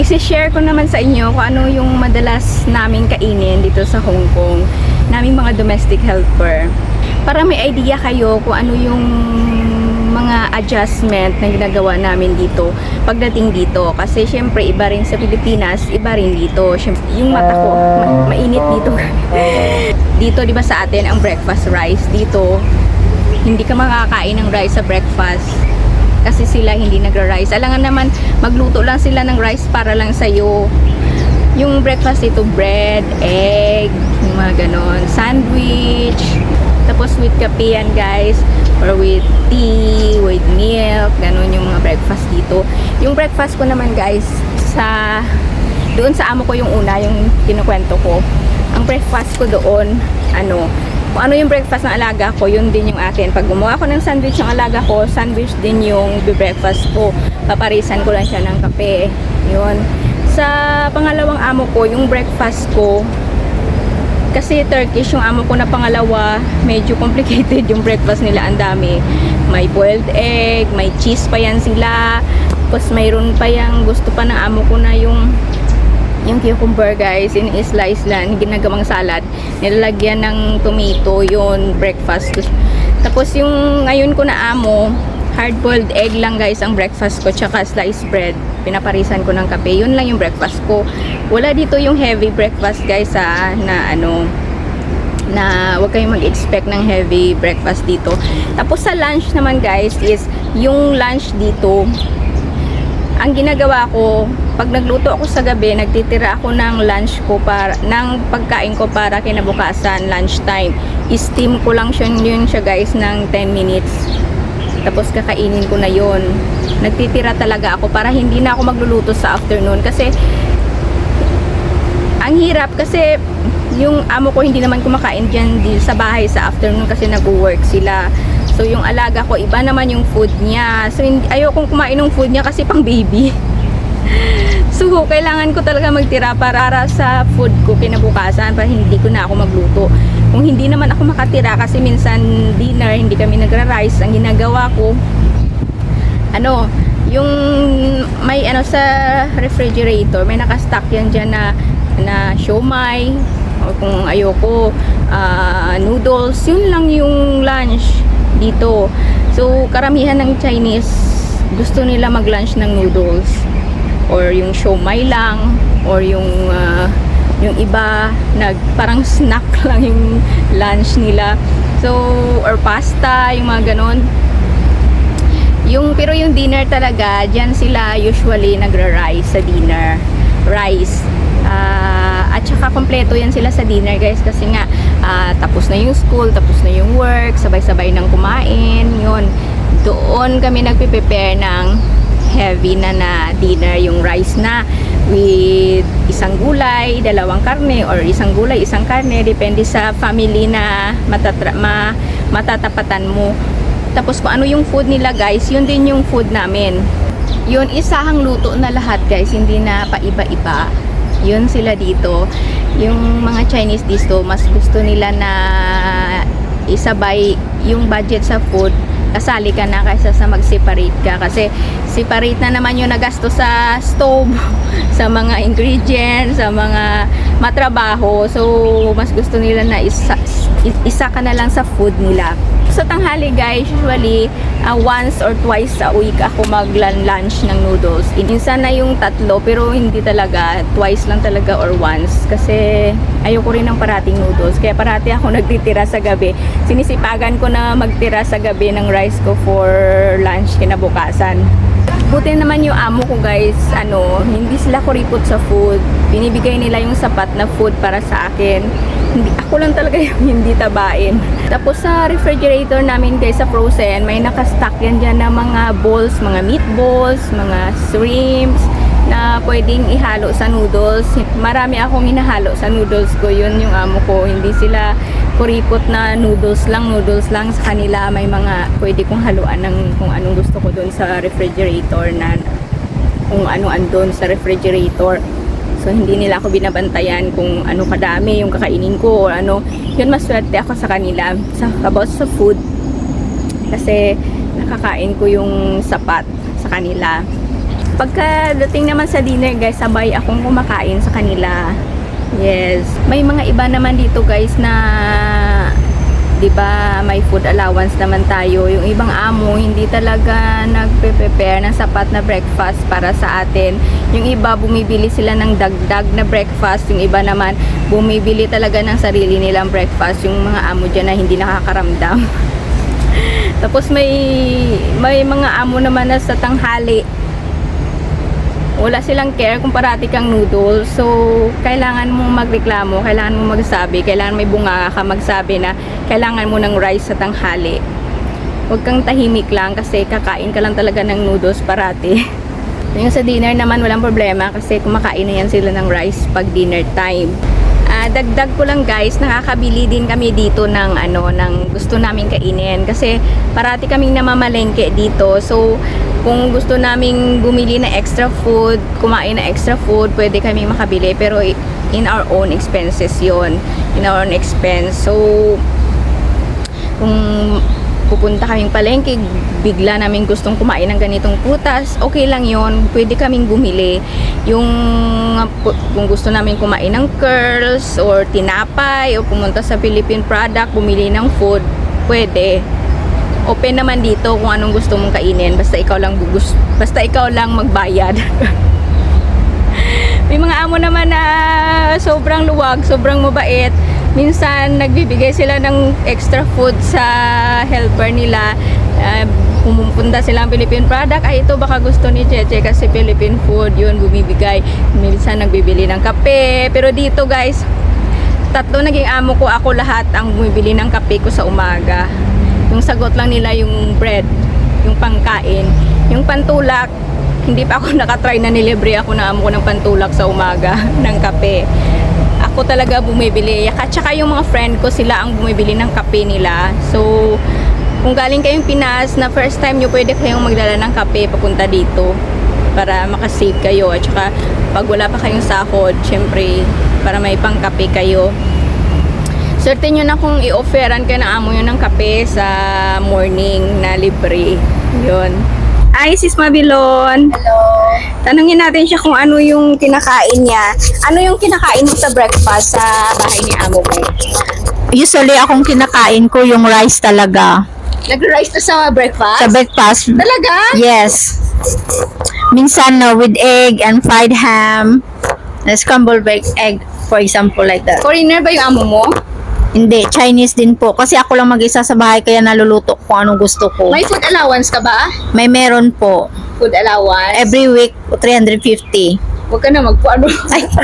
isi-share ko naman sa inyo kung ano yung madalas namin kainin dito sa Hong Kong. Naming mga domestic helper. Para may idea kayo kung ano yung mga adjustment na ginagawa namin dito pagdating dito. Kasi syempre iba rin sa Pilipinas, iba rin dito. Syempre, yung mata ko, ma- mainit dito. dito, di ba sa atin, ang breakfast rice. Dito, hindi ka makakain ng rice sa breakfast kasi sila hindi nagra-rice. Alangan naman, magluto lang sila ng rice para lang sa'yo. Yung breakfast ito, bread, egg, yung mga ganon, sandwich, tapos with kape yan guys, or with tea, with milk, ganon yung mga breakfast dito. Yung breakfast ko naman guys, sa doon sa amo ko yung una, yung kinukwento ko. Ang breakfast ko doon, ano, ano yung breakfast ng alaga ko, yun din yung akin. Pag gumawa ko ng sandwich ng alaga ko, sandwich din yung breakfast ko. Paparisan ko lang siya ng kape. Yun. Sa pangalawang amo ko, yung breakfast ko, kasi Turkish yung amo ko na pangalawa, medyo complicated yung breakfast nila, ang dami. May boiled egg, may cheese pa yan sila, tapos mayroon pa yung gusto pa ng amo ko na yung yung cucumber guys, in-slice lang, ginagawang salad, nilalagyan ng tomato, yun, breakfast. Tapos yung ngayon ko na amo, hard-boiled egg lang guys ang breakfast ko, tsaka sliced bread. Pinaparisan ko ng kape, yun lang yung breakfast ko. Wala dito yung heavy breakfast guys ha, na ano, na huwag kayong mag-expect ng heavy breakfast dito. Tapos sa lunch naman guys is yung lunch dito ang ginagawa ko pag nagluto ako sa gabi nagtitira ako ng lunch ko para ng pagkain ko para kinabukasan lunchtime steam ko lang siya yun siya guys ng 10 minutes. Tapos kakainin ko na yun. Nagtitira talaga ako para hindi na ako magluluto sa afternoon. Kasi ang hirap kasi yung amo ko hindi naman kumakain dyan di- sa bahay sa afternoon kasi nag-work sila. So yung alaga ko, iba naman yung food niya. So hindi, ayokong kumain ng food niya kasi pang baby. so kailangan ko talaga magtira para sa food ko kinabukasan para hindi ko na ako magluto. Kung hindi naman ako makatira kasi minsan dinner, hindi kami nagra-rice, ang ginagawa ko, ano, yung may ano sa refrigerator, may nakastock yan dyan na na siomay o kung ayoko ah, noodles, yun lang yung lunch dito. So, karamihan ng Chinese gusto nila mag-lunch ng noodles or yung siomay lang or yung ah, yung iba nag parang snack lang yung lunch nila. So, or pasta, yung mga ganon. Yung pero yung dinner talaga, diyan sila usually nagra-rice sa dinner. Rice. Ah, at saka kompleto yan sila sa dinner guys kasi nga ah, tapos na yung school, tapos na yung work, sabay-sabay nang kumain, yun. Doon kami nagpe-prepare ng heavy na na dinner, yung rice na with isang gulay, dalawang karne or isang gulay, isang karne, depende sa family na matatra, ma, matatapatan mo. Tapos kung ano yung food nila guys, yun din yung food namin. Yun, isahang luto na lahat guys, hindi na paiba-iba. Yun sila dito. Yung mga Chinese dito, mas gusto nila na isabay yung budget sa food. Kasali ka na kaysa sa mag-separate ka. Kasi separate na naman yung nagasto sa stove sa mga ingredients sa mga matrabaho. So mas gusto nila na isa, isa ka na lang sa food nila sa tanghali guys usually uh, once or twice a week ako mag-lunch ng noodles. Minsan na yung tatlo pero hindi talaga. Twice lang talaga or once. Kasi ayoko rin ng parating noodles. Kaya parati ako nagtitira sa gabi. Sinisipagan ko na magtira sa gabi ng rice ko for lunch kinabukasan buti naman yung amo ko guys ano hindi sila kuripot sa food binibigay nila yung sapat na food para sa akin hindi ako lang talaga yung hindi tabain tapos sa refrigerator namin guys sa frozen may nakastock yan dyan na mga balls mga meatballs mga shrimps na pwedeng ihalo sa noodles. Marami akong hinahalo sa noodles ko. Yun yung amo ko. Hindi sila kuripot na noodles lang, noodles lang. Sa kanila may mga pwede kong haluan ng kung anong gusto ko doon sa refrigerator na kung ano andon sa refrigerator. So, hindi nila ako binabantayan kung ano kadami yung kakainin ko or ano. Yun, maswerte ako sa kanila. Sa, about sa food. Kasi, nakakain ko yung sapat sa kanila. Pagkadating naman sa dinner guys, sabay akong kumakain sa kanila. Yes. May mga iba naman dito guys na 'di ba may food allowance naman tayo. Yung ibang amo hindi talaga nagpe-prepare ng sapat na breakfast para sa atin. Yung iba bumibili sila ng dagdag na breakfast, yung iba naman bumibili talaga ng sarili nilang breakfast. Yung mga amo diyan na hindi nakakaramdam. Tapos may may mga amo naman na sa tanghali wala silang care kung parati kang noodles. So, kailangan mong magreklamo, kailangan mong magsabi, kailangan may bunga ka magsabi na kailangan mo ng rice sa tanghali. Huwag kang tahimik lang kasi kakain ka lang talaga ng noodles parati. Yung sa dinner naman walang problema kasi kumakain na yan sila ng rice pag dinner time. Dagdag ko lang guys, nakakabili din kami dito ng ano ng gusto namin kainin kasi parati kaming namamalengke dito. So, kung gusto naming bumili na extra food, kumain na extra food, pwede kaming makabili pero in our own expenses 'yon. In our own expense. So, kung pupunta kaming palengke, bigla namin gustong kumain ng ganitong putas, okay lang yon pwede kaming bumili. Yung kung gusto namin kumain ng curls or tinapay o pumunta sa Philippine product, bumili ng food, pwede. Open naman dito kung anong gusto mong kainin, basta ikaw lang gugus, basta ikaw lang magbayad. May mga amo naman na sobrang luwag, sobrang mabait. Minsan nagbibigay sila ng extra food sa helper nila. Uh, pumupunta sila ng Philippine product. Ay, ito baka gusto ni Cheche kasi Philippine food yun bumibigay. Minsan nagbibili ng kape. Pero dito guys, tatlo naging amo ko ako lahat ang bumibili ng kape ko sa umaga. Yung sagot lang nila yung bread, yung pangkain. Yung pantulak, hindi pa ako nakatry na nilibre ako na amo ko ng pantulak sa umaga ng kape. Ako talaga bumibili. At saka yung mga friend ko, sila ang bumibili ng kape nila. So, kung galing kayong Pinas, na first time nyo pwede kayong magdala ng kape papunta dito para makasave kayo. At saka, pag wala pa kayong sahod, syempre, para may pangkape kayo. Swerte nyo na kung i-offeran kayo ng amo nyo ng kape sa morning na libre. Yun. Ay, sis Mabilon. Hello. Tanungin natin siya kung ano yung kinakain niya. Ano yung kinakain mo sa breakfast sa bahay ni amo mo? Usually, akong kinakain ko yung rice talaga. Nag-rice na sa breakfast? Sa breakfast, Talaga? yes. Minsan uh, with egg and fried ham. Scrambled egg, for example, like that. Foreigner ba yung amo mo? Hindi, Chinese din po. Kasi ako lang mag-isa sa bahay, kaya naluluto ko kung anong gusto ko. May food allowance ka ba? May meron po. Food allowance? Every week, 350. Huwag ka na magpuano. Ay.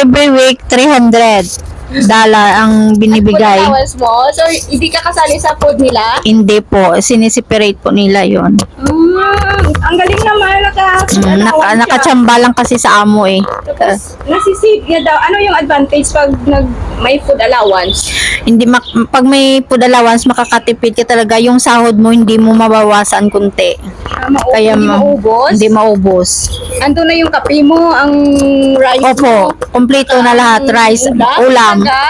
Every week, 300 dollar ang binibigay. Food allowance mo? So, hindi ka kasali sa food nila? Hindi po, sinisiperate po nila yon. Mm, ang galing naman. Naka-food Mm, naka, nakachamba lang kasi sa amo eh. Tapos, nasisave niya daw. Ano yung advantage pag nag, may food allowance? Hindi mak- pag may food allowance, makakatipid ka talaga. Yung sahod mo, hindi mo mabawasan kunti. Ah, Kaya hindi ma- maubos? Hindi maubos. Ando na yung kape mo, ang rice mo. Opo, kompleto na lahat. Rice, ulam. talaga?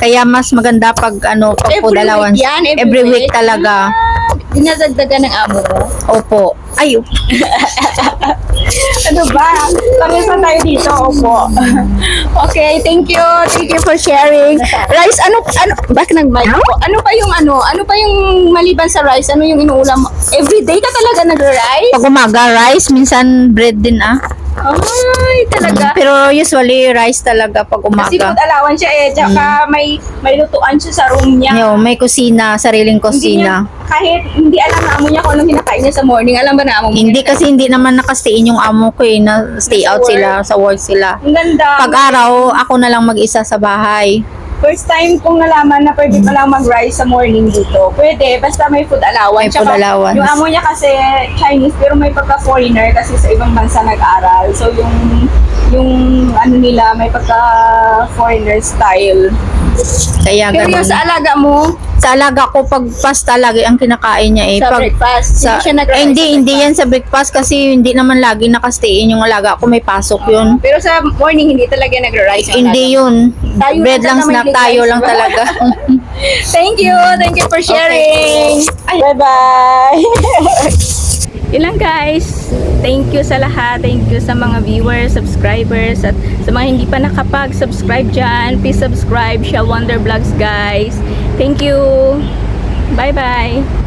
Kaya mas maganda pag ano, pag food Every allowance. week yan? Every, Every week week? talaga. Ah, dinadagdagan ng amo mo. Opo. Ay, Ano ba? Pares na tayo dito, opo. okay, thank you. Thank you for sharing. Rice, ano, ano, bakit nag-mic ako? Ano pa yung ano, ano pa yung maliban sa rice, ano yung inuulam? mo? Everyday ka talaga nag-rice? pag umaga, rice, minsan bread din ah. Ay, talaga. Pero usually, rice talaga pag Kasi food umaga. allowance siya eh, tsaka may, may lutuan siya sa room niya. Yo, may kusina, sariling Hindi niya, kusina. kahit hindi alam na amo niya kung anong kinakain niya sa morning, alam ba na amo mo? Hindi kasi hindi naman nakastayin yung amo ko eh, na stay out sila, sa work sila. Ang ganda. Pag araw, ako na lang mag-isa sa bahay. First time kong nalaman na pwede pa lang mag-rice sa morning dito. Pwede, basta may food allowance. May food Tsaka, allowance. Yung amo niya kasi Chinese pero may pagka-foreigner kasi sa ibang bansa nag-aral. So yung yung ano nila may pagka-foreigner style. Kaya Pero ganun. yung sa alaga mo, Sa alaga ko, pag pasta lagi ang kinakain niya eh. sa pag, breakfast, sa, hindi siya nag-rice eh, hindi, hindi yan sa breakfast kasi hindi naman lagi nakastayin yung alaga ko. May pasok yun. Pero sa morning, hindi talaga nag-rice. yung Hindi yun. Tayo Bread lang snack tayo lang diba? talaga. Thank you. Thank you for sharing. Bye-bye. Yun lang guys. Thank you sa lahat. Thank you sa mga viewers, subscribers, at sa mga hindi pa nakapag-subscribe dyan, please subscribe siya Wonder Vlogs guys. Thank you. Bye-bye.